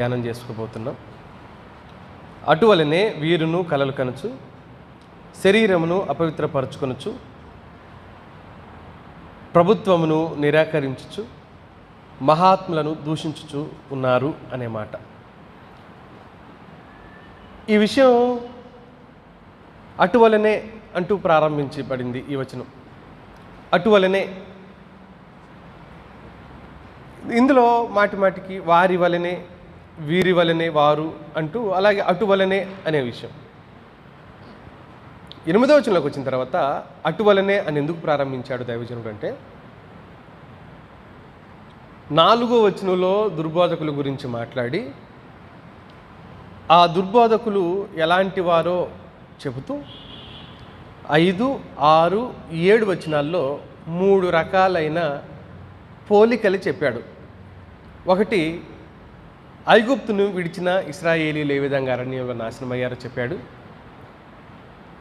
ధ్యానం చేసుకోబోతున్నాం. అటువలనే వీరును కలలు కనచు శరీరమును అపవిత్రపరచుకొనచ్చు ప్రభుత్వమును నిరాకరించుచు మహాత్ములను దూషించుచు ఉన్నారు అనే మాట. ఈ విషయం అటువలనే అంటూ ప్రారంభించబడింది ఈ వచనం. అటువలనే ఇందులో మాటి మాటికి వారి వలనే వీరి వలనే వారు అంటూ అలాగే అటువలనే అనే విషయం. ఎనిమిదవ వచనంలోకి వచ్చిన తర్వాత అటువలనే అని ఎందుకు ప్రారంభించాడు దైవజనుడు అంటే నాలుగో వచనంలో దుర్బోధకుల గురించి మాట్లాడి ఆ దుర్బోధకులు ఎలాంటి వారో చెబుతూ ఐదు ఆరు ఏడు వచనాల్లో మూడు రకాలైన పోలికలు చెప్పాడు. ఒకటి ఐగుప్తును విడిచిన ఇస్రాయేలీలు ఏ విధంగా అరణ్యంలో నాశనమయ్యారో చెప్పాడు.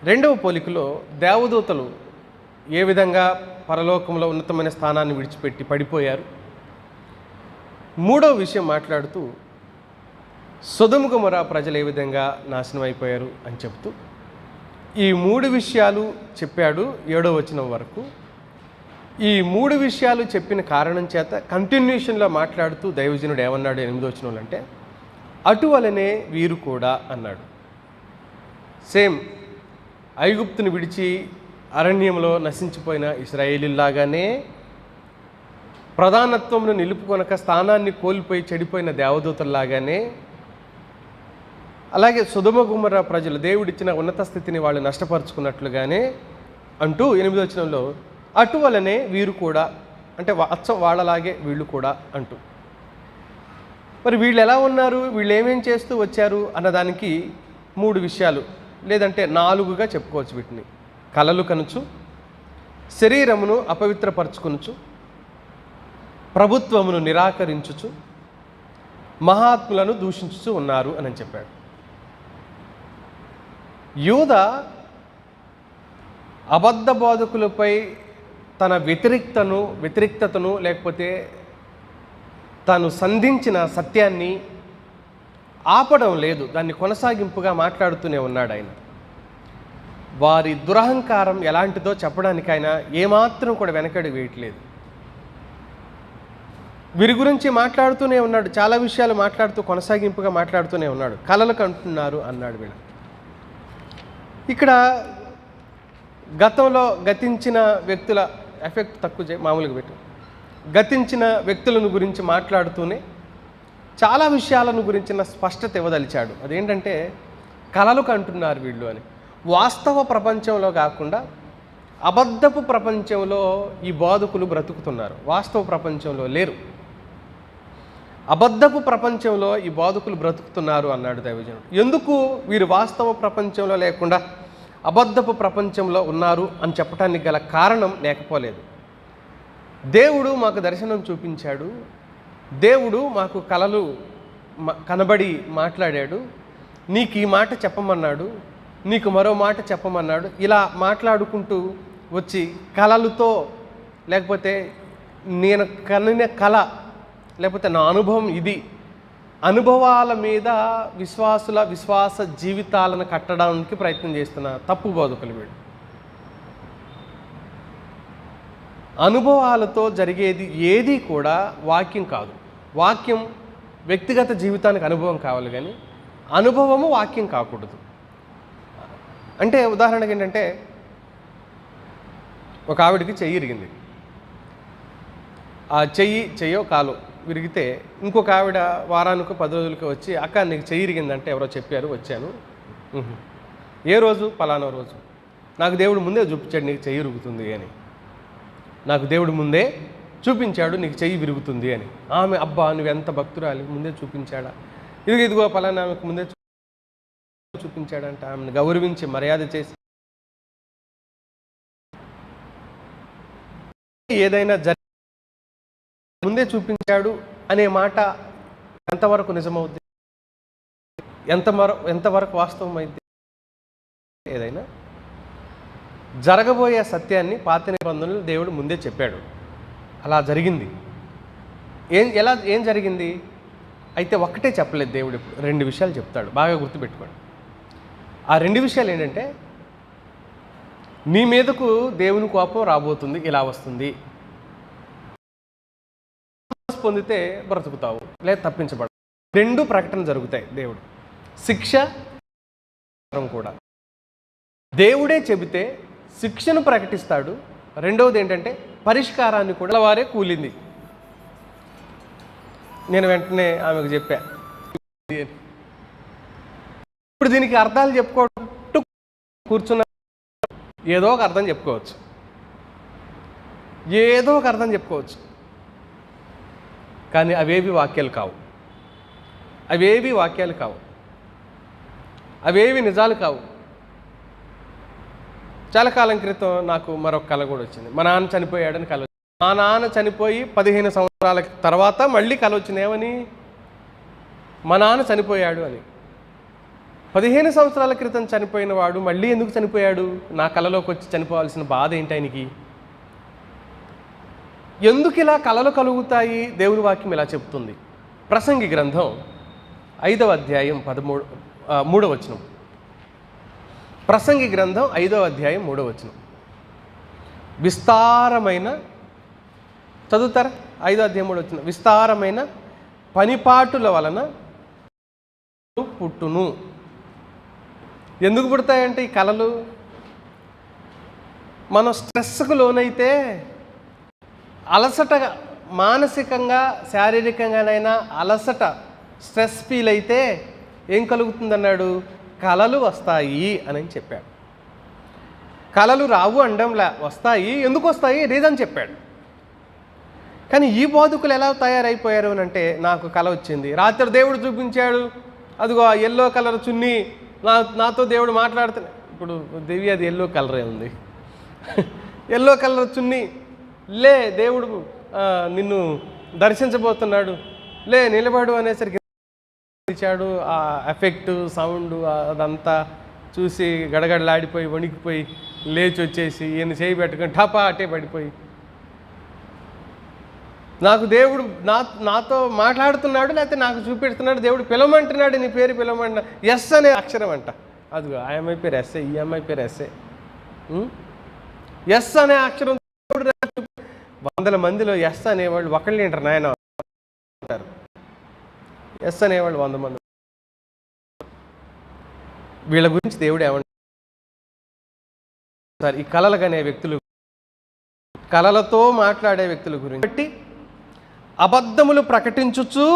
రెండవ పోలికలో దేవదూతలు ఏ విధంగా పరలోకంలో ఉన్నతమైన స్థానాన్ని విడిచిపెట్టి పడిపోయారు. మూడవ విషయం మాట్లాడుతూ సుధముగమర ప్రజలు ఏ విధంగా నాశనం అయిపోయారు అని చెప్తూ ఈ మూడు విషయాలు చెప్పాడు ఏడో వచనం వరకు. ఈ మూడు విషయాలు చెప్పిన కారణం చేత కంటిన్యూషన్లో మాట్లాడుతూ దైవజనుడు ఏమన్నాడు ఎనిమిదో వచనంలో అంటే అటువలనే వీరు కూడా అన్నాడు. సేమ్ ఐగుప్తుని విడిచి అరణ్యంలో నశించిపోయిన ఇస్రాయేలీలాగానే ప్రధానత్వంను నిలుపుకొనక స్థానాన్ని కోల్పోయి చెడిపోయిన దేవదూతల్లాగానే అలాగే సుధమ ప్రజలు దేవుడిచ్చిన ఉన్నత స్థితిని వాళ్ళు నష్టపరుచుకున్నట్లుగానే అంటూ ఎనిమిదో వచనంలో అటువలనే వీరు కూడా అంటే అచ్చ అచ్చం వాళ్ళలాగే వీళ్ళు కూడా అంటూ. మరి వీళ్ళు ఎలా ఉన్నారు? వీళ్ళు ఏమేం చేస్తూ వచ్చారు? అన్నదానికి మూడు విషయాలు లేదంటే నాలుగుగా చెప్పుకోవచ్చు వీటిని. కలలు కనుచు శరీరమును అపవిత్రపరచుకొనుచు ప్రభుత్వమును నిరాకరించుచు మహాత్ములను దూషించుచు ఉన్నారు అని చెప్పాడు. యూద అబద్ధ బోధకులపై తన వ్యతిరిక్తను వ్యతిరిక్తతను లేకపోతే తాను సంధించిన సత్యాన్ని ఆపడం లేదు. దాన్ని కొనసాగింపుగా మాట్లాడుతూనే ఉన్నాడు ఆయన. వారి దురహంకారం ఎలాంటిదో చెప్పడానికి ఆయన ఏమాత్రం కూడా వెనకడి వేయట్లేదు. వీరి గురించి మాట్లాడుతూనే ఉన్నాడు. చాలా విషయాలు మాట్లాడుతూ కొనసాగింపుగా మాట్లాడుతూనే ఉన్నాడు. కలలు కంటున్నారు అన్నాడు వీళ్ళు ఇక్కడ గతంలో గతించిన వ్యక్తుల ఎఫెక్ట్ తక్కువ చే మామూలుగా పెట్టు. గతించిన వ్యక్తులను గురించి మాట్లాడుతూనే చాలా విషయాలను గురించిన స్పష్టత ఇవ్వదలిచాడు. అదేంటంటే కళలు కంటున్నారు వీళ్ళు అని. వాస్తవ ప్రపంచంలో కాకుండా అబద్ధపు ప్రపంచంలో ఈ బోధకులు బ్రతుకుతున్నారు. వాస్తవ ప్రపంచంలో లేరు. అబద్ధపు ప్రపంచంలో ఈ బోధకులు బ్రతుకుతున్నారు అన్నాడు దైవజనుడు. ఎందుకు వీరు వాస్తవ ప్రపంచంలో లేకుండా అబద్ధపు ప్రపంచంలో ఉన్నారు అని చెప్పడానికి గల కారణం లేకపోలేదు. దేవుడు మాకు దర్శనం చూపించాడు. దేవుడు మాకు కలలు కనబడి మాట్లాడాడు. నీకు ఈ మాట చెప్పమన్నాడు. నీకు మరో మాట చెప్పమన్నాడు. ఇలా మాట్లాడుకుంటూ వచ్చి కళలతో లేకపోతే నేను కనిన కళ లేకపోతే నా అనుభవం ఇది అనుభవాల మీద విశ్వాసుల విశ్వాస జీవితాలను కట్టడానికి ప్రయత్నం చేస్తున్న తప్పు బోధకులు వీడు అనుభవాలతో జరిగేది ఏది కూడా వాక్యం కాదు. వాక్యం వ్యక్తిగత జీవితానికి అనుభవం కావాలి కానీ అనుభవము వాక్యం కాకూడదు. అంటే ఉదాహరణకి ఏంటంటే ఒక ఆవిడికి చెయ్యి ఇరిగింది. ఆ చెయ్యి చెయ్యో కాలో విరిగితే ఇంకొక ఆవిడ వారానికి పది రోజులకి వచ్చి అక్క నీకు చెయ్యి ఇరిగిందంటే ఎవరో చెప్పారు వచ్చాను. ఏ రోజు? పలానా రోజు. నాకు దేవుడు ముందే చూపించాడు నీకు చెయ్యి విరుగుతుంది అని. నాకు దేవుడు ముందే చూపించాడు నీకు చెయ్యి విరుగుతుంది అని. ఆమె అబ్బా నువ్వు ఎంత భక్తురాలి ముందే చూపించాడా? ఇదిగో ఇదిగో పలానా ఆమెకు ముందే చూపించాడంట. ఆమెను గౌరవించి మర్యాద చేసి ఏదైనా జరి ముందే చూపించాడు అనే మాట ఎంతవరకు నిజమవుద్ది? ఎంత ఎంతవరకు వాస్తవం అయింది ఏదైనా? జరగబోయే సత్యాన్ని పాత నిబంధనలు దేవుడు ముందే చెప్పాడు. అలా జరిగింది. ఏం ఎలా ఏం జరిగింది? అయితే ఒక్కటే చెప్పలేదు దేవుడు ఇప్పుడు. రెండు విషయాలు చెప్తాడు. బాగా గుర్తుపెట్టుకోండి. ఆ రెండు విషయాలు ఏంటంటే నీ మీదకు దేవుని కోపం రాబోతుంది ఇలా వస్తుంది. పొందితే బ్రతుకుతావు. లేదా తప్పించబడ రెండు ప్రకటన జరుగుతాయి దేవుడు. శిక్ష కూడా. దేవుడే చెబితే శిక్షను ప్రకటిస్తాడు. రెండవది ఏంటంటే పరిష్కారాన్ని కూడా వారే కూలింది. నేను వెంటనే ఆమెకు చెప్పా. ఇప్పుడు దీనికి అర్థాలు చెప్పుకోవడం కూర్చున్న ఏదో ఒక అర్థం చెప్పుకోవచ్చు. ఏదో ఒక అర్థం చెప్పుకోవచ్చు. కానీ అవేవి వాక్యాలు కావు. అవేవి వాక్యాలు కావు. అవేవి నిజాలు కావు. చాలా కాలం క్రితం నాకు మరొక కళ కూడా వచ్చింది. మా నాన్న చనిపోయాడని కళ మా నాన్న చనిపోయి పదిహేను సంవత్సరాల తర్వాత మళ్ళీ కళ వచ్చింది ఏమని? మా నాన్న చనిపోయాడు అని. పదిహేను సంవత్సరాల క్రితం చనిపోయిన వాడు మళ్ళీ ఎందుకు చనిపోయాడు? నా కళలోకి వచ్చి చనిపోవాల్సిన బాధ ఏంటి ఆయనకి? ఎందుకు ఇలా కళలు కలుగుతాయి? దేవుని వాక్యం ఇలా చెప్తుంది. ప్రసంగి గ్రంథం ఐదవ అధ్యాయం పదమూడు మూడవ వచనం. ప్రసంగి గ్రంథం ఐదవ అధ్యాయం మూడవ వచనం. విస్తారమైన చదువుతారా? ఐదో అధ్యాయం మూడు వచ్చిన విస్తారమైన పనిపాటుల వలన పుట్టును. ఎందుకు పుడతాయంటే ఈ కళలు మనం స్ట్రెస్కు లోనైతే అలసట మానసికంగా శారీరకంగానైనా అలసట స్ట్రెస్ ఫీల్ అయితే ఏం కలుగుతుందన్నాడు? కళలు వస్తాయి అని చెప్పాడు. కళలు రావు అండంలా వస్తాయి ఎందుకు వస్తాయి? రీజన్ చెప్పాడు. కానీ ఈ బోధకులు ఎలా తయారైపోయారు అని అంటే నాకు కళ వచ్చింది. రాత్రి దేవుడు చూపించాడు. అదిగో ఆ ఎల్లో కలర్ చున్నీ నా నాతో దేవుడు మాట్లాడుతున్నాడు ఇప్పుడు దేవి అది ఎల్లో కలరే ఉంది. ఎల్లో కలర్ చున్నీ లే దేవుడు నిన్ను దర్శించబోతున్నాడు. లే నిలబడు అనేసరికి ఇచ్చాడు ఆ ఎఫెక్ట్ సౌండ్ అదంతా చూసి గడగడలాడిపోయి వణికిపోయి లేచి వచ్చేసి ఈయన చేయి పెట్టుకొని టపా అటే పడిపోయి. నాకు దేవుడు నా నాతో మాట్లాడుతున్నాడు లేకపోతే నాకు చూపెడుతున్నాడు దేవుడు పిలవమంటున్నాడు నీ పేరు పిలవమంట ఎస్ అనే అక్షరం అంట. అదిగో ఆ అమ్మాయి పేరు ఎస్ఏ ఈ అమ్మాయి పేరు ఎస్ఏ ఎస్ అనే అక్షరం దేవుడు వందల మందిలో ఎస్ అనేవాళ్ళు ఒకళ్ళు ఏంటారు నాయన అంటారు. ఎస్ అనేవాళ్ళు వంద మంది. వీళ్ళ గురించి దేవుడు ఏమంటారు సార్ ఈ కళలు కనే వ్యక్తులు కళలతో మాట్లాడే వ్యక్తుల గురించి. బట్టి అబద్ధములు ప్రకటించుచు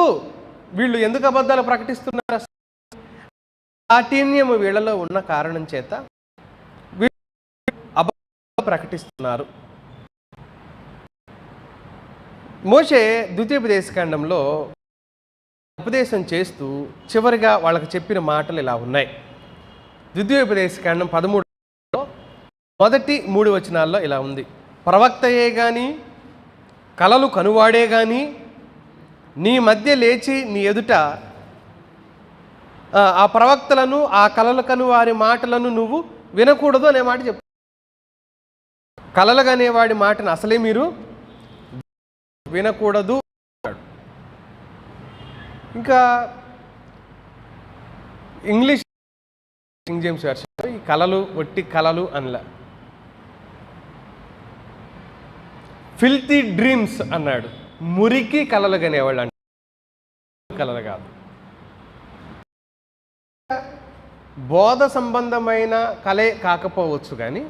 వీళ్ళు ఎందుకు అబద్ధాలు ప్రకటిస్తున్నారు? కాఠిన్యము వీళ్ళలో ఉన్న కారణం చేత వీళ్ళు అబద్ధాలు ప్రకటిస్తున్నారు. మోషే ద్వితీయోపదేశకాండంలో ఉపదేశం చేస్తూ చివరిగా వాళ్ళకి చెప్పిన మాటలు ఇలా ఉన్నాయి. ద్వితీయోపదేశకాండం పదమూడులో మొదటి మూడు వచనాల్లో ఇలా ఉంది. ప్రవక్తయే కానీ కలలు కనువాడే కానీ నీ మధ్య లేచి నీ ఎదుట ఆ, ప్రవక్తలను ఆ కలలు కను వారి మాటలను నువ్వు వినకూడదు అనే మాట చెప్పు కలలు కనేవాడి మాటను అసలే మీరు వినకూడదు అన్నాడు. ఇంకా ఇంగ్లీష్ కింగ్ జేమ్స్ వెర్షన్ ఈ కళలు వట్టి కళలు అనలా. ఫిల్తీ డ్రీమ్స్ అన్నాడు. మురికి కలలు కనేవాళ్ళు అంట కలలు కాదు. బోధ సంబంధమైన కళే కాకపోవచ్చు కానీ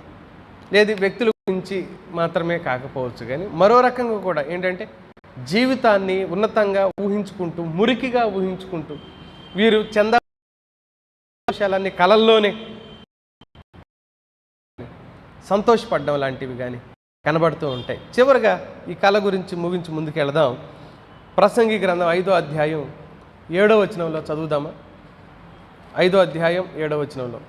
లేదు వ్యక్తుల గురించి మాత్రమే కాకపోవచ్చు కానీ మరో రకంగా కూడా ఏంటంటే జీవితాన్ని ఉన్నతంగా ఊహించుకుంటూ మురికిగా ఊహించుకుంటూ వీరు చంద విషయాలన్నీ కళల్లోనే సంతోషపడడం లాంటివి కానీ కనబడుతూ ఉంటాయి. చివరిగా ఈ కళ గురించి ముగించి ముందుకెళదాం. ప్రసంగి గ్రంథం ఐదో అధ్యాయం ఏడో వచనంలో చదువుదామా? ఐదో అధ్యాయం ఏడో వచనంలో.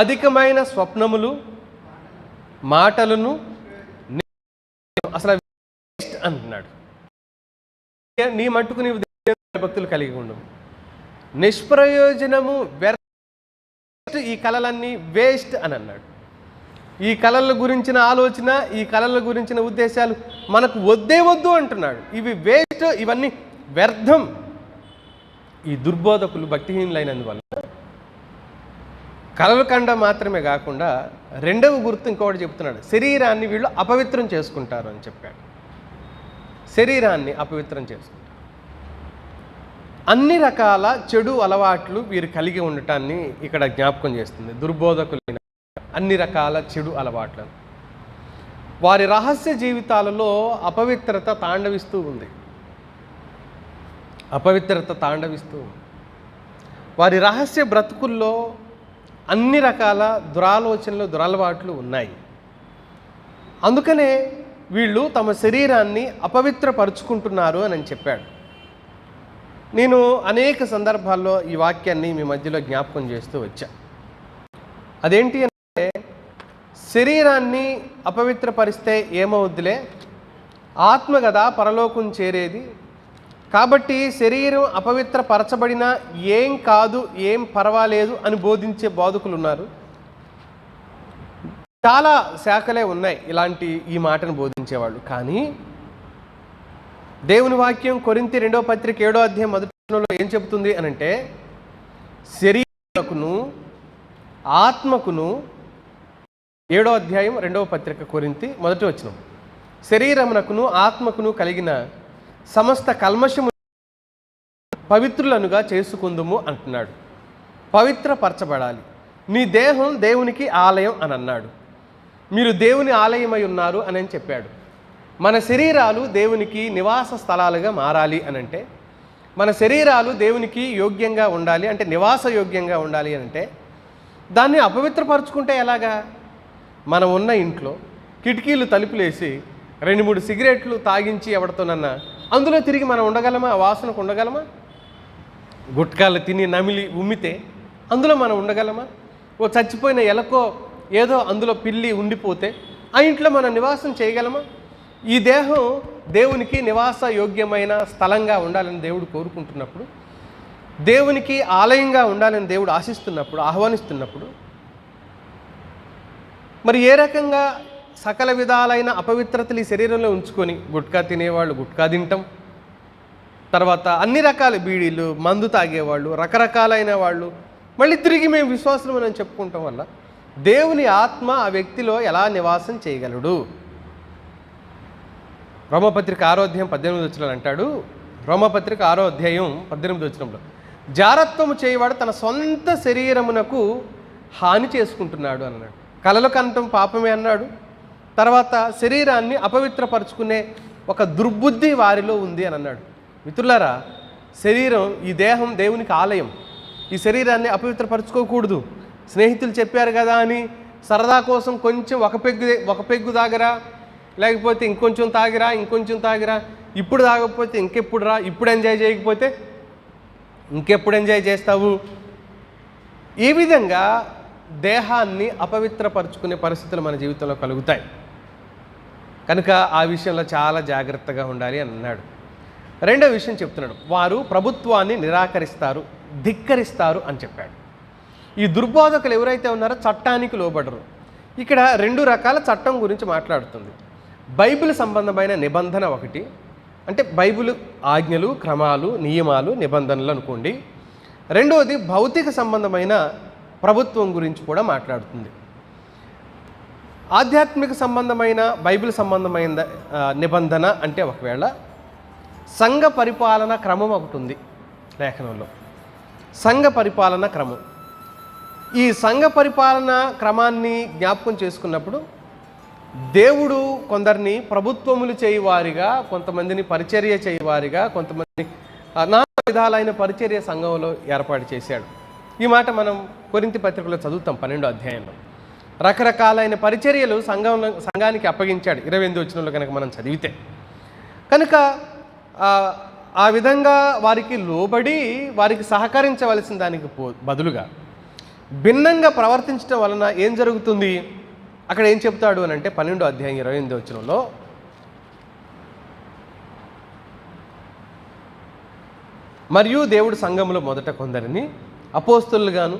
అధికమైన స్వప్నములు మాటలను అసలు అంటున్నాడు. నీ మట్టుకు నీవు భక్తులు కలిగి ఉండవు నిష్ప్రయోజనము వ్యర్థ ఈ కళలన్నీ వేస్ట్ అని అన్నాడు. ఈ కళల గురించిన ఆలోచన ఈ కళల గురించిన ఉద్దేశాలు మనకు వద్దే వద్దు అంటున్నాడు. ఇవి వేస్ట్ ఇవన్నీ వ్యర్థం. ఈ దుర్బోధకులు భక్తిహీనులైనందువల్ల కలలు కండ మాత్రమే కాకుండా రెండవ గుర్తు ఇంకోటి చెప్తున్నాడు. శరీరాన్ని వీళ్ళు అపవిత్రం చేసుకుంటారు అని చెప్పాడు. శరీరాన్ని అపవిత్రం చేసుకుంటారు. అన్ని రకాల చెడు అలవాట్లు వీరు కలిగి ఉండటాన్ని ఇక్కడ జ్ఞాపకం చేస్తుంది. దుర్బోధకులైన అన్ని రకాల చెడు అలవాట్లను. వారి రహస్య జీవితాలలో అపవిత్రత తాండవిస్తూ ఉంది. అపవిత్రత తాండవిస్తూ ఉంది. వారి రహస్య బ్రతుకుల్లో అన్ని రకాల దురాలోచనలు దురలవాట్లు ఉన్నాయి. అందుకనే వీళ్ళు తమ శరీరాన్ని అపవిత్రపరుచుకుంటున్నారు అని చెప్పాడు. నేను అనేక సందర్భాల్లో ఈ వాక్యాన్ని మీ మధ్యలో జ్ఞాపకం చేస్తూ వచ్చా. అదేంటి అంటే శరీరాన్ని అపవిత్రపరిస్తే ఏమవుద్దిలే? ఆత్మ కదా పరలోకం చేరేది కాబట్టి శరీరం అపవిత్రపరచబడినా ఏం కాదు ఏం పర్వాలేదు అని బోధించే బోధకులు ఉన్నారు చాలా శాఖలే ఉన్నాయి ఇలాంటి ఈ మాటను బోధించేవాళ్ళు. కానీ దేవుని వాక్యం కొరింతి రెండో పత్రిక ఏడో అధ్యాయం మొదటిలో ఏం చెబుతుంది అని అంటే శరీరకును ఆత్మకును ఏడో అధ్యాయం రెండవ పత్రిక కొరింతి మొదటి వచ్చిన శరీరమునకును ఆత్మకును కలిగిన సమస్త కల్మషము పవిత్రులనుగా చేసుకుందుము అంటున్నాడు. పవిత్రపరచబడాలి. నీ దేహం దేవునికి ఆలయం అని అన్నాడు మీరు దేవుని ఆలయమై ఉన్నారు అని అని చెప్పాడు. మన శరీరాలు దేవునికి నివాస స్థలాలుగా మారాలి అని అంటే మన శరీరాలు దేవునికి యోగ్యంగా ఉండాలి అంటే నివాస యోగ్యంగా ఉండాలి అని అంటే దాన్ని అపవిత్రపరుచుకుంటే ఎలాగా? మనం ఉన్న ఇంట్లో కిటికీలు తలుపులేసి రెండు మూడు సిగరెట్లు తాగించి ఎవరితోనన్నా అందులో తిరిగి మనం ఉండగలమా? ఆ వాసనకు ఉండగలమా? గుట్కాలు తిని నమిలి ఉమ్మితే అందులో మనం ఉండగలమా? ఓ చచ్చిపోయిన ఎలకో ఏదో అందులో పిల్లి ఉండిపోతే ఆ ఇంట్లో మనం నివాసం చేయగలమా? ఈ దేహం దేవునికి నివాస యోగ్యమైన స్థలంగా ఉండాలని దేవుడు కోరుకుంటున్నప్పుడు దేవునికి ఆలయంగా ఉండాలని దేవుడు ఆశిస్తున్నప్పుడు ఆహ్వానిస్తున్నప్పుడు మరి ఏ రకంగా సకల విధాలైన అపవిత్రతలు ఈ శరీరంలో ఉంచుకొని గుట్కా తినేవాళ్ళు గుట్కా తింటాం. తర్వాత అన్ని రకాల బీడీలు మందు తాగేవాళ్ళు రకరకాలైన వాళ్ళు. మళ్ళీ తిరిగి మేము విశ్వాసం అని చెప్పుకుంటాం వల్ల దేవుని ఆత్మ ఆ వ్యక్తిలో ఎలా నివాసం చేయగలడు? రోమపత్రిక ఆరో అధ్యాయం పద్దెనిమిది వచ్చిన అంటాడు. రోమపత్రిక ఆరో అధ్యాయం పద్దెనిమిది వచ్చినంలో జారత్వము చేయవాడు తన సొంత శరీరమునకు హాని చేసుకుంటున్నాడు అన్నాడు. కలలు కనటం పాపమే అన్నాడు. తర్వాత శరీరాన్ని అపవిత్రపరుచుకునే ఒక దుర్బుద్ధి వారిలో ఉంది అని అన్నాడు. మిత్రులారా శరీరం ఈ దేహం దేవునికి ఆలయం. ఈ శరీరాన్ని అపవిత్రపరచుకోకూడదు. స్నేహితులు చెప్పారు కదా అని సరదా కోసం కొంచెం ఒక పెగ్గు ఒక పెగ్గు తాగరా లేకపోతే ఇంకొంచెం తాగిరా ఇంకొంచెం తాగిరా ఇప్పుడు తాగకపోతే ఇంకెప్పుడు రా ఇప్పుడు ఎంజాయ్ చేయకపోతే ఇంకెప్పుడు ఎంజాయ్ చేస్తావు? ఈ విధంగా దేహాన్ని అపవిత్రపరుచుకునే పరిస్థితులు మన జీవితంలో కలుగుతాయి. కనుక ఆ విషయంలో చాలా జాగ్రత్తగా ఉండాలి అని అన్నాడు. రెండో విషయం చెప్తున్నాడు. వారు ప్రభుత్వాన్ని నిరాకరిస్తారు ధిక్కరిస్తారు అని చెప్పాడు. ఈ దుర్బోధకులు ఎవరైతే ఉన్నారో చట్టానికి లోబడరు. ఇక్కడ రెండు రకాల చట్టం గురించి మాట్లాడుతుంది. బైబిల్ సంబంధమైన నిబంధన ఒకటి అంటే బైబిల్ ఆజ్ఞలు క్రమాలు నియమాలు నిబంధనలు అనుకోండి. రెండవది భౌతిక సంబంధమైన ప్రభుత్వం గురించి కూడా మాట్లాడుతుంది. ఆధ్యాత్మిక సంబంధమైన బైబిల్ సంబంధమైన నిబంధన అంటే ఒకవేళ సంఘ పరిపాలన క్రమం ఒకటి ఉంది లేఖనంలో. సంఘ పరిపాలన క్రమం. ఈ సంఘ పరిపాలన క్రమాన్ని జ్ఞాపకం చేసుకున్నప్పుడు దేవుడు కొందరిని ప్రభుత్వములు చేయవారిగా కొంతమందిని పరిచర్య చేయవారిగా కొంతమంది నానా విధాలైన పరిచర్య సంఘంలో ఏర్పాటు చేశాడు. ఈ మాట మనం కొరింతి పత్రికలో చదువుతాం పన్నెండో అధ్యాయంలో. రకరకాలైన పరిచర్యలు సంఘంలో సంఘానికి అప్పగించాడు. ఇరవై ఎనిమిది వచ్చినలో కనుక మనం చదివితే. కనుక ఆ, విధంగా వారికి లోబడి వారికి సహకరించవలసిన దానికి పో బదులుగా భిన్నంగా ప్రవర్తించడం వలన ఏం జరుగుతుంది? అక్కడ ఏం చెప్తాడు అని అంటే పన్నెండో అధ్యాయం ఇరవై ఎనిమిది వచ్చినంలో మరియు దేవుడు సంఘంలో మొదట కొందరిని అపోస్తులుగాను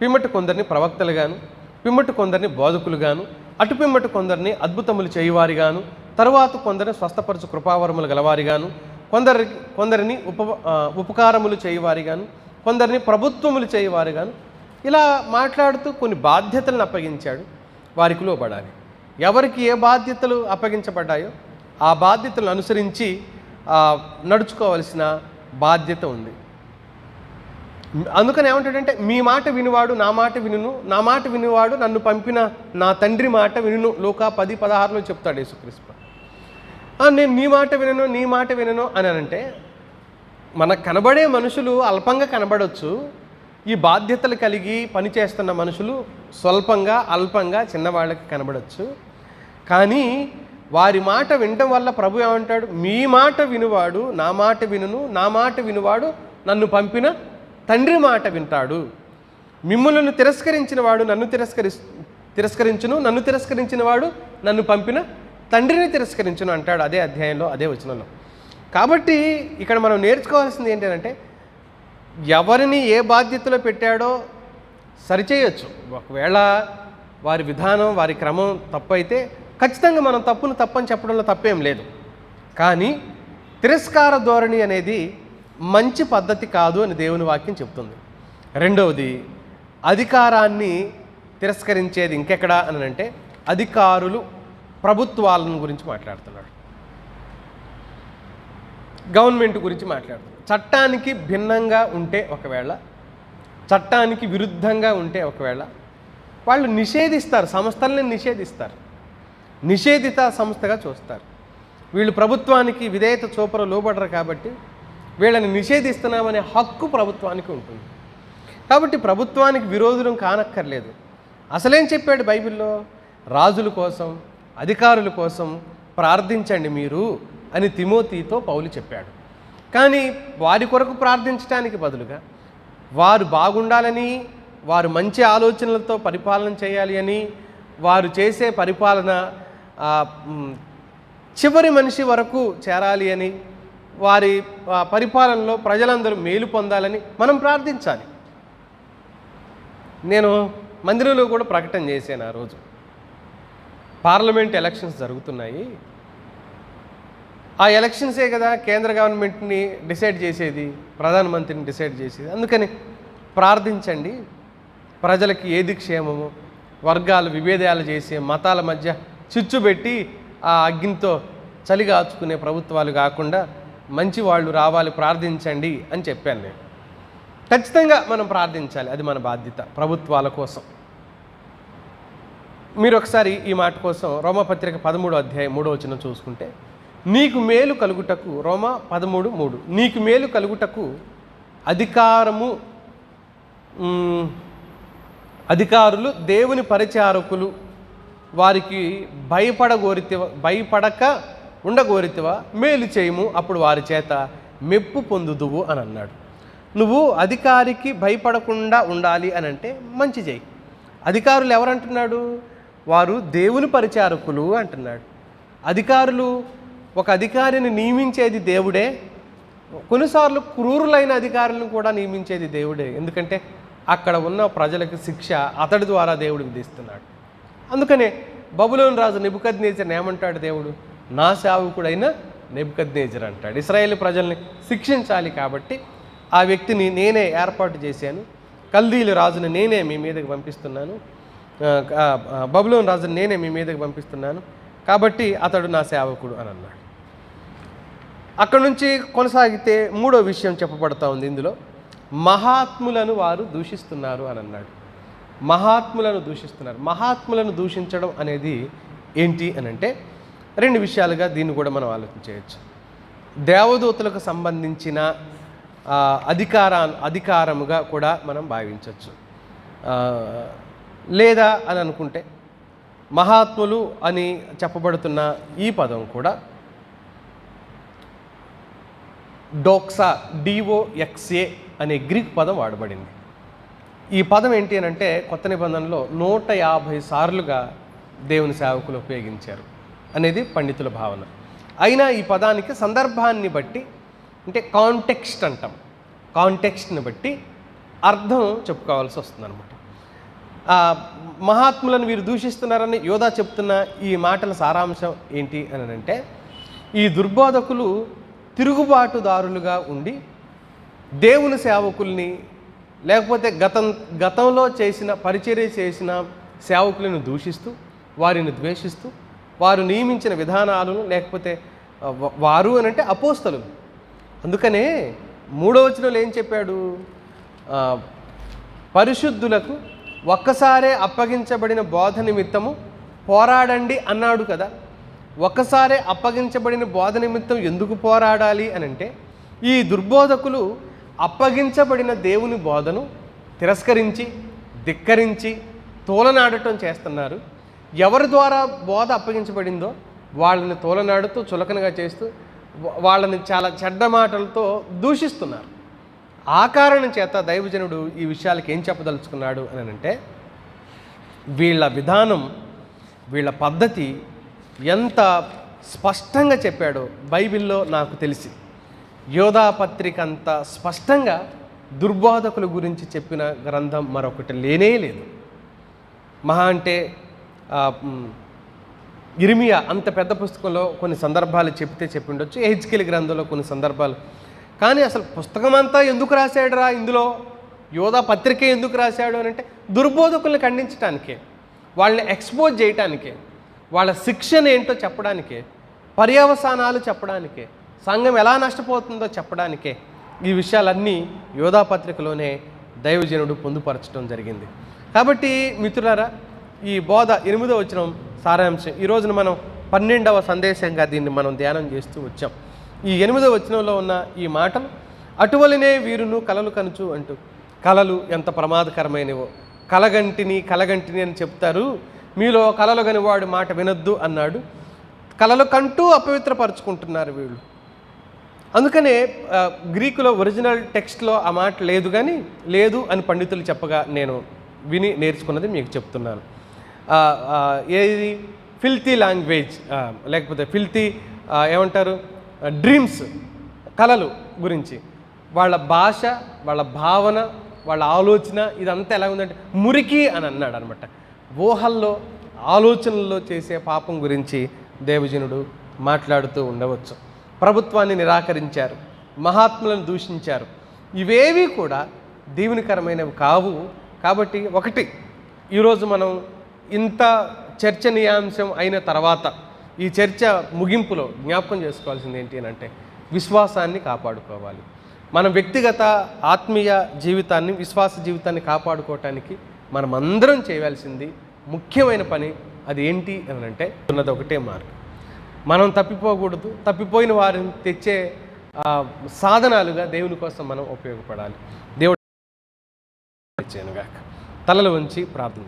పిమ్మట కొందరిని ప్రవక్తలుగాను పిమ్మటి కొందరిని బోధకులుగాను అటుపిమ్మటి కొందరిని అద్భుతములు చేయువారిగాను తరువాత కొందరిని స్వస్థపరచు కృపావరములు గలవారిగాను కొందరి కొందరిని ఉప ఉపకారములు చేయువారిగాను కొందరిని ప్రభుత్వములు చేయువారిగాను ఇలా మాట్లాడుతూ కొన్ని బాధ్యతలను అప్పగించాడు. వారికి లోబడాలి. ఎవరికి ఏ బాధ్యతలు అప్పగించబడ్డాయో ఆ బాధ్యతలను అనుసరించి నడుచుకోవలసిన బాధ్యత ఉంది. అందుకని ఏమంటాడంటే మీ మాట వినివాడు నా మాట వినును నా మాట వినివాడు నన్ను పంపిన నా తండ్రి మాట వినును. లోకా పది పదహారులో చెప్తాడు యేసుక్రీస్తు. నేను నీ మాట వినను నీ మాట వినను అని అంటే మనకు కనబడే మనుషులు అల్పంగా కనబడవచ్చు ఈ బాధ్యతలు కలిగి పనిచేస్తున్న మనుషులు స్వల్పంగా అల్పంగా చిన్నవాళ్ళకి కనబడవచ్చు కానీ వారి మాట వినడం వల్ల ప్రభు ఏమంటాడు? మీ మాట వినువాడు నా మాట వినును నా మాట వినువాడు నన్ను పంపిన తండ్రి మాట వింటాడు. మిమ్ములను తిరస్కరించిన వాడు నన్ను తిరస్కరి తిరస్కరించును నన్ను తిరస్కరించిన వాడు నన్ను పంపిన తండ్రిని తిరస్కరించును అంటాడు అదే అధ్యాయంలో అదే వచనంలో. కాబట్టి ఇక్కడ మనం నేర్చుకోవాల్సింది ఏంటంటే ఎవరిని ఏ బాధ్యతలో పెట్టాడో సరిచేయొచ్చు. ఒకవేళ వారి విధానం వారి క్రమం తప్పైతే ఖచ్చితంగా మనం తప్పును తప్పని చెప్పడంలో తప్పేం లేదు. కానీ తిరస్కార ధోరణి అనేది మంచి పద్ధతి కాదు అని దేవుని వాక్యం చెప్తుంది. రెండవది అధికారాన్ని తిరస్కరించేది ఇంకెక్కడా అని అంటే అధికారులు ప్రభుత్వాలను గురించి మాట్లాడుతున్నాడు గవర్నమెంట్ గురించి మాట్లాడుతున్నాడు చట్టానికి భిన్నంగా ఉంటే ఒకవేళ చట్టానికి విరుద్ధంగా ఉంటే ఒకవేళ వాళ్ళు నిషేధిస్తారు సంస్థల్ని నిషేధిస్తారు. నిషేధిత సంస్థగా చూస్తారు. వీళ్ళు ప్రభుత్వానికి విధేయత చూపర లోబడరు కాబట్టి వీళ్ళని నిషేధిస్తున్నామనే హక్కు ప్రభుత్వానికి ఉంటుంది. కాబట్టి ప్రభుత్వానికి విరోధులం కానక్కర్లేదు. అసలేం చెప్పాడు బైబిల్లో? రాజుల కోసం అధికారుల కోసం ప్రార్థించండి మీరు అని తిమోతితో పౌలు చెప్పాడు. కానీ వారి కొరకు ప్రార్థించడానికి బదులుగా వారు బాగుండాలని వారు మంచి ఆలోచనలతో పరిపాలన చేయాలి అని వారు చేసే పరిపాలన చివరి మనిషి వరకు చేరాలి అని వారి పరిపాలనలో ప్రజలందరూ మేలు పొందాలని మనం ప్రార్థించాలి. నేను మందిరంలో కూడా ప్రకటన చేశాను ఆ రోజు. పార్లమెంట్ ఎలక్షన్స్ జరుగుతున్నాయి. ఆ ఎలక్షన్సే కదా కేంద్ర గవర్నమెంట్ని డిసైడ్ చేసేది ప్రధానమంత్రిని డిసైడ్ చేసేది. అందుకని ప్రార్థించండి. ప్రజలకి ఏది క్షేమము వర్గాలు విభేదాలు చేసే మతాల మధ్య చిచ్చు పెట్టి ఆ అగ్నితో చలిగాచుకునే ప్రభుత్వాలు కాకుండా మంచి వాళ్ళు రావాలి ప్రార్థించండి అని చెప్పాను నేను. ఖచ్చితంగా మనం ప్రార్థించాలి అది మన బాధ్యత ప్రభుత్వాల కోసం. మీరు ఒకసారి ఈ మాట కోసం రోమపత్రిక పదమూడు అధ్యాయం మూడో వచ్చిన చూసుకుంటే నీకు మేలు కలుగుటకు రోమ పదమూడు మూడు నీకు మేలు కలుగుటకు అధికారము అధికారులు దేవుని పరిచారకులు వారికి భయపడగోరితే భయపడక ఉండగోరితివా మేలు చేయము అప్పుడు వారి చేత మెప్పు పొందుదువు అని అన్నాడు నువ్వు అధికారికి భయపడకుండా ఉండాలి అని అంటే మంచి చేయి. అధికారులు ఎవరంటున్నాడు? వారు దేవుని పరిచారకులు అంటున్నాడు. అధికారులు ఒక అధికారిని నియమించేది దేవుడే. కొన్నిసార్లు క్రూరులైన అధికారులను కూడా నియమించేది దేవుడే. ఎందుకంటే అక్కడ ఉన్న ప్రజలకు శిక్ష అతడి ద్వారా దేవుడు విధిస్తున్నాడు. అందుకనే బబులోని రాజు నెబుకద్నేజర్ ఏమంటాడు దేవుడు? నా సేవకుడైన నెబ్కద్నేజర్ అంటాడు. ఇస్రాయేల్ ప్రజల్ని శిక్షించాలి కాబట్టి ఆ వ్యక్తిని నేనే ఏర్పాటు చేశాను. కల్దీలు రాజుని నేనే మీ మీదకి పంపిస్తున్నాను. బబులోని రాజుని నేనే మీ మీదకి పంపిస్తున్నాను. కాబట్టి అతడు నా సేవకుడు అని అన్నాడు. అక్కడ నుంచి కొనసాగితే మూడో విషయం చెప్పబడతా ఉంది ఇందులో. మహాత్ములను వారు దూషిస్తున్నారు అని అన్నాడు. మహాత్ములను దూషిస్తున్నారు. మహాత్ములను దూషించడం అనేది ఏంటి అని అంటే రెండు విషయాలుగా దీన్ని కూడా మనం ఆలోచించవచ్చు దేవదూతలకు సంబంధించిన అధికార అధికారా అధికారముగా కూడా మనం భావించవచ్చు లేదా అని అనుకుంటే మహాత్ములు అని చెప్పబడుతున్న ఈ పదం కూడా డోక్సా డిఓఎక్స్ఏ అనే గ్రీక్ పదం వాడబడింది. ఈ పదం ఏంటి అని అంటే కొత్త నిబంధనలో నూట యాభై సార్లుగా దేవుని సేవకులు ఉపయోగించారు. అనేది పండితుల భావన. అయినా ఈ పదానికి సందర్భాన్ని బట్టి అంటే కాంటెక్స్ట్ అంటాం. కాంటెక్స్ట్ని బట్టి అర్థం చెప్పుకోవాల్సి వస్తుంది అనమాట మహాత్ములను వీరు దూషిస్తున్నారని యోధా చెప్తున్న ఈ మాటల సారాంశం ఏంటి అని అంటే ఈ దుర్బోధకులు తిరుగుబాటుదారులుగా ఉండి దేవుని సేవకుల్ని లేకపోతే గతం గతంలో చేసిన పరిచర్య చేసిన సేవకులను దూషిస్తూ వారిని ద్వేషిస్తూ వారు నియమించిన విధానాలను లేకపోతే వారు అని అంటే అపోస్తలు అందుకనే మూడో వచనంలో ఏం చెప్పాడు? పరిశుద్ధులకు ఒక్కసారే అప్పగించబడిన బోధ నిమిత్తము పోరాడండి అన్నాడు కదా. ఒక్కసారే అప్పగించబడిన బోధ నిమిత్తం ఎందుకు పోరాడాలి అని అంటే ఈ దుర్బోధకులు అప్పగించబడిన దేవుని బోధను తిరస్కరించి ధిక్కరించి తోలనాడటం చేస్తున్నారు. ఎవరి ద్వారా బోధ అప్పగించబడిందో వాళ్ళని తోలనాడుతూ చులకనగా చేస్తూ వాళ్ళని చాలా చెడ్డ మాటలతో దూషిస్తున్నారు. ఆ కారణం చేత దైవజనుడు ఈ విషయాలకి ఏం చెప్పదలుచుకున్నాడు అని అంటే వీళ్ళ విధానం వీళ్ళ పద్ధతి ఎంత స్పష్టంగా చెప్పాడో బైబిల్లో నాకు తెలిసి. యోధాపత్రిక అంత స్పష్టంగా దుర్బోధకుల గురించి చెప్పిన గ్రంథం మరొకటి లేనే లేదు. మహా అంటే ఇరిమియా అంత పెద్ద పుస్తకంలో కొన్ని సందర్భాలు చెప్తే చెప్పిండొచ్చు. హెచ్కెలి గ్రంథంలో కొన్ని సందర్భాలు. కానీ అసలు పుస్తకం అంతా ఎందుకు రాశాడురా ఇందులో? యోధా పత్రికే ఎందుకు రాశాడు అని అంటే దుర్బోధకుల్ని ఖండించడానికే వాళ్ళని ఎక్స్పోజ్ చేయటానికే వాళ్ళ శిక్షణ ఏంటో చెప్పడానికే పర్యవసానాలు చెప్పడానికే సంఘం ఎలా నష్టపోతుందో చెప్పడానికే ఈ విషయాలన్నీ యోధా పత్రికలోనే దైవజనుడు పొందుపరచడం జరిగింది. కాబట్టి మిత్రులారా ఈ బోధ ఎనిమిదో వచ్చిన సారాంశం. ఈ రోజున మనం పన్నెండవ సందేశంగా దీన్ని మనం ధ్యానం చేస్తూ వచ్చాం. ఈ ఎనిమిదవ వచనంలో ఉన్న ఈ మాటలు అటువలనే వీరును కలలు కనుచు అంటూ. కలలు ఎంత ప్రమాదకరమైనవో. కలగంటిని కలగంటిని అని చెప్తారు. మీలో కలలు గని వాడు మాట వినొద్దు అన్నాడు. కలలు కంటూ అపవిత్రపరుచుకుంటున్నారు వీళ్ళు. అందుకనే గ్రీకులో ఒరిజినల్ టెక్స్ట్లో ఆ మాట లేదు కానీ లేదు అని పండితులు చెప్పగా నేను విని నేర్చుకున్నది మీకు చెప్తున్నాను. ఏది? ఫిల్తీ లాంగ్వేజ్ లేకపోతే ఫిల్తీ ఏమంటారు? డ్రీమ్స్ కళలు గురించి. వాళ్ళ భాష వాళ్ళ భావన వాళ్ళ ఆలోచన ఇదంతా ఎలా ఉందంటే మురికి అని అన్నాడు అనమాట ఊహల్లో ఆలోచనల్లో చేసే పాపం గురించి దేవజనుడు మాట్లాడుతూ ఉండవచ్చు. ప్రభుత్వాన్ని నిరాకరించారు. మహాత్ములను దూషించారు. ఇవేవి కూడా దీవునికరమైనవి కావు. కాబట్టి ఒకటి ఈరోజు మనం ఇంత చర్చనీయాంశం అయిన తర్వాత ఈ చర్చ ముగింపులో జ్ఞాపకం చేసుకోవాల్సింది ఏంటి అని అంటే విశ్వాసాన్ని కాపాడుకోవాలి. మన వ్యక్తిగత ఆత్మీయ జీవితాన్ని విశ్వాస జీవితాన్ని కాపాడుకోవటానికి మనం అందరం చేయవలసింది ముఖ్యమైన పని అది ఏంటి అని అంటే ఉన్నది ఒకటే మార్గం. మనం తప్పిపోకూడదు తప్పిపోయిన వారిని తెచ్చే సాధనాలుగా దేవుని కోసం మనం ఉపయోగపడాలి. దేవుడు తలలు ఉంచి ప్రార్థన